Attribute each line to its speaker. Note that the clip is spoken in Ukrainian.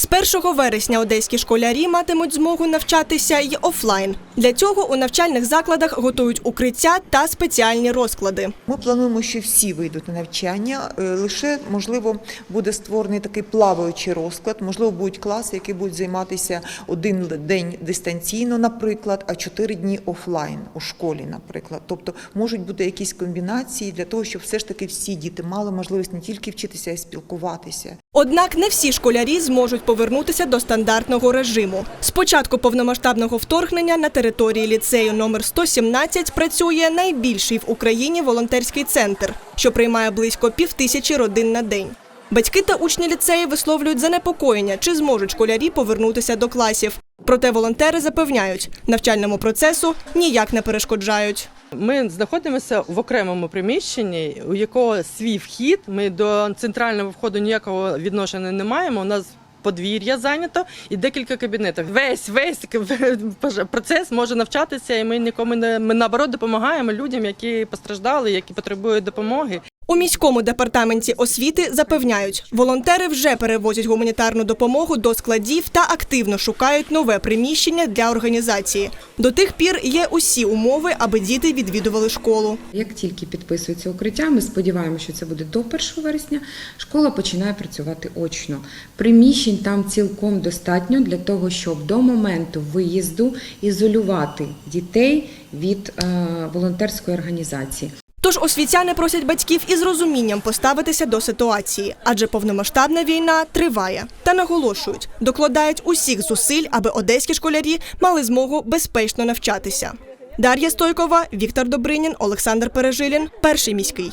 Speaker 1: З 1 вересня одеські школярі матимуть змогу навчатися й офлайн. Для цього у навчальних закладах готують укриття та спеціальні розклади.
Speaker 2: Ми плануємо, що всі вийдуть на навчання. е, Лише можливо буде створений такий плаваючий розклад. Можливо, будуть класи, які будуть займатися один день дистанційно, наприклад, а чотири дні офлайн у школі, наприклад. Тобто можуть бути якісь комбінації для того, щоб все ж таки всі діти мали можливість не тільки вчитися, а й спілкуватися.
Speaker 1: Однак не всі школярі зможуть повернутися до стандартного режиму. З початку повномасштабного вторгнення на території ліцею номер 117 працює найбільший в Україні волонтерський центр, що приймає близько півтисячі родин на день. Батьки та учні ліцею висловлюють занепокоєння, чи зможуть школярі повернутися до класів. Проте волонтери запевняють, навчальному процесу ніяк не перешкоджають.
Speaker 3: Ми знаходимося в окремому приміщенні, у якого свій вхід. Ми до центрального входу ніякого відношення не маємо. У нас подвір'я зайнято і декілька кабінетів. Весь весь процес може навчатися, і ми нікому не ми наоборот допомагаємо людям, які постраждали, які потребують допомоги.
Speaker 1: У міському департаменті освіти запевняють, волонтери вже перевозять гуманітарну допомогу до складів та активно шукають нове приміщення для організації. До тих пір є усі умови, аби діти відвідували школу.
Speaker 4: Як тільки підписується укриття, ми сподіваємося, що це буде до 1 вересня. Школа починає працювати очно. Приміщень там цілком достатньо для того, щоб до моменту виїзду ізолювати дітей від е, волонтерської організації.
Speaker 1: Тож освітяни просять батьків із розумінням поставитися до ситуації, адже повномасштабна війна триває. Та наголошують, докладають усіх зусиль, аби одеські школярі мали змогу безпечно навчатися. Дар'я Стойкова, Віктор Добринін, Олександр Пережилін, перший міський.